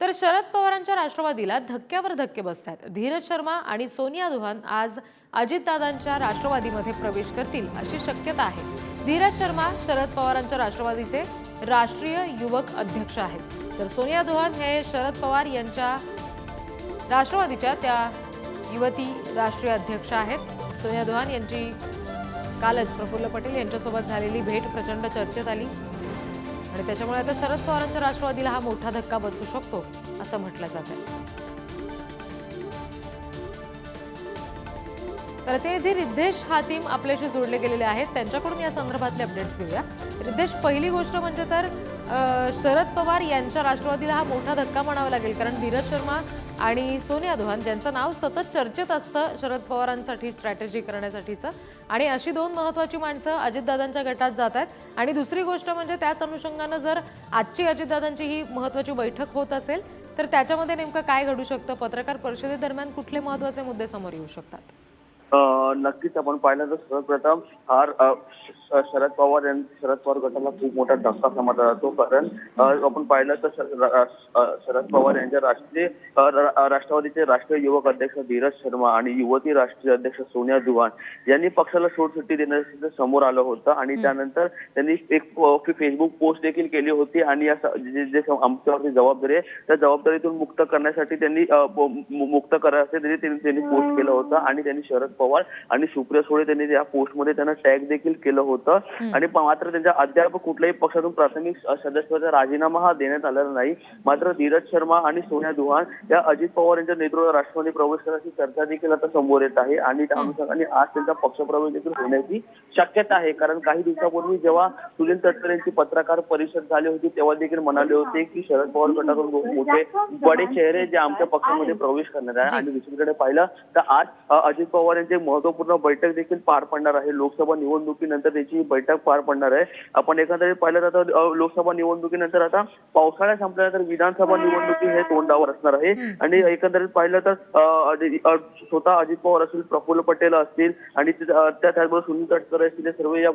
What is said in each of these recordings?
तर शरद पवारांच्या राष्ट्रवादीला धक्क्यावर धक्के बसत आहेत धीरज शर्मा आणि सोनिया दुहान आज अजितदादांच्या राष्ट्रवादीमध्ये प्रवेश करतील अशी शक्यता आहे. धीरज शर्मा शरद पवारांच्या राष्ट्रवादीचे राष्ट्रीय युवक अध्यक्ष आहेत. तर सोनिया दुहान हे शरद पवार यांच्या राष्ट्रवादीच्या त्या युवती राष्ट्रीय अध्यक्ष आहेत. सोनिया दुहान यांची कालच प्रफुल्ल पटेल यांच्यासोबत झालेली भेट प्रचंड चर्चेत आली. आणि त्याच्यामुळे आता शरद पवारांच्या राष्ट्रवादीला हा मोठा धक्का बसू शकतो असं म्हटलं जात आहे प्रतिनिधी रिद्धेश हातीम आपल्याशी जोडले गेलेले आहेत त्यांच्याकडून या संदर्भातले अपडेट्स घेऊया. रिद्धेश पहिली गोष्ट म्हणजे तर शरद पवार यांच्या राष्ट्रवादीला हा मोठा धक्का म्हणावा लागेल कारण धीरज शर्मा आणि सोनिया दोहान ज्यांचं नाव सतत चर्चेत असतं शरद पवारांसाठी स्ट्रॅटेजी करण्यासाठीचं. आणि अशी दोन महत्त्वाची माणसं अजितदादांच्या गटात जात आहेत. आणि दुसरी गोष्ट म्हणजे त्याच अनुषंगानं जर आजची अजितदादांची ही महत्त्वाची बैठक होत असेल तर त्याच्यामध्ये नेमकं काय घडू शकतं? पत्रकार परिषदेदरम्यान कुठले महत्त्वाचे मुद्दे समोर येऊ शकतात? नक्कीच आपण पाहिलं तर सर्वप्रथम हा श- शरद पवार यांनी शरद पवार गटाला खूप मोठा धक्का समजला जातो कारण आपण पाहिलं तर शरद पवार यांच्या राष्ट्रीय राष्ट्रवादीचे राष्ट्रीय युवक अध्यक्ष धीरज शर्मा आणि युवती राष्ट्रीय अध्यक्ष सोनिया दुवान यांनी पक्षाला सोडसुट्टी देण्याचं समोर आलं होतं. आणि त्यानंतर त्यांनी एक फेसबुक पोस्ट देखील केली होती आणि या जे आमच्यावरती जबाबदारी आहे त्या जबाबदारीतून मुक्त करण्यासाठी त्यांनी मुक्त करायसाठी त्यांनी पोस्ट केलं होतं आणि त्यांनी शरद पवार आणि सुप्रिया सुळे त्यांनी त्या पोस्टमध्ये त्यांना टॅग देखील केलं होतं. आणि मात्र त्यांच्या अद्याप कुठल्याही पक्षातून प्राथमिक सदस्यत्वाचा राजीनामा हा देण्यात आलेला नाही. मात्र धीरज शर्मा आणि सोनिया दुहान या अजित पवार यांच्या नेतृत्वात राष्ट्रवादी प्रवेश करण्याची चर्चा देखील आता समोर येत आहे. आणि त्या अनुषंगाने आज त्यांचा पक्षप्रवेश देखील होण्याची शक्यता आहे. कारण काही दिवसापूर्वी जेव्हा सुनील तटकरे यांची पत्रकार परिषद झाली होती तेव्हा देखील म्हणाले होते की शरद पवार गटातून खूप मोठे बडे चेहरे जे आमच्या पक्षामध्ये प्रवेश करणार आहे आणि दुसरीकडे पाहिलं तर आज अजित पवार यांची महत्त्वपूर्ण बैठक देखील पार पडणार आहे. लोकसभा निवडणुकीनंतर त्याची बैठक पार पडणार आहे. आपण एकंदरीत पाहिलं तर लोकसभा निवडणुकीनंतर आता पावसाळ्या संपल्यानंतर विधानसभा निवडणुकी हे तोंडावर असणार आहे. आणि एकंदरीत पाहिलं तर स्वतः अजित पवार असतील प्रफुल्ल पटेल असतील आणि त्याचबरोबर सुनील तटकरे असतील सर्व या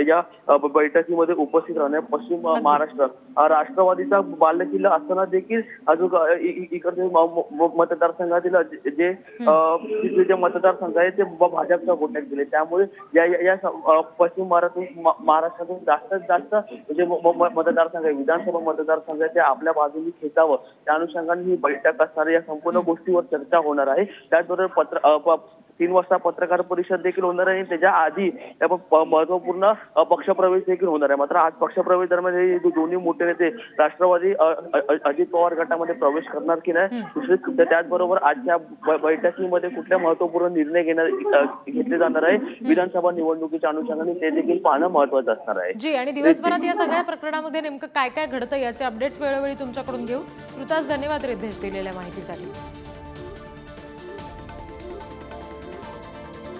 या बैठकीमध्ये उपस्थित राहणार पश्चिम महाराष्ट्र. राष्ट्रवादीचा बालेकिल्ला असताना देखील अजून इकडचे मतदारसंघातील जे मतदारसंघ आहेत ते भाजपच्या गोट्यात गेले त्यामुळे या या या स- पश्चिम महाराष्ट्रातून महाराष्ट्रातून जास्तीत जास्त जे म- म- मतदारसंघ आहे. विधानसभा मतदारसंघ आहे. ते आपल्या बाजूने खेचावं. त्या अनुषंगाने ही बैठक असणार आहे. या संपूर्ण गोष्टीवर चर्चा होणार आहे. त्याचबरोबर पत्र अ, प- तीन वाजता पत्रकार परिषद देखील होणार आहे. त्याच्या आधी महत्त्वपूर्ण पक्षप्रवेश देखील होणार आहे. मात्र आज पक्षप्रवेश दरम्यान हे दोन्ही मोठे नेते राष्ट्रवादी अजित पवार गटामध्ये प्रवेश करणार की नाही? दुसरी त्या- त्याचबरोबर आजच्या बैठकीमध्ये कुठल्या महत्त्वपूर्ण निर्णय घेणार घेतले जाणार आहे? विधानसभा निवडणुकीच्या अनुषंगाने ते देखील पाहणं महत्वाचं असणार आहे. जी आणि दिवसभरात या सगळ्या प्रकरणामध्ये नेमकं काय काय घडतं याचे अपडेट्स वेळोवेळी तुमच्याकडून घेऊ कृतास धन्यवाद रिद्धेश दिलेल्या माहितीसाठी.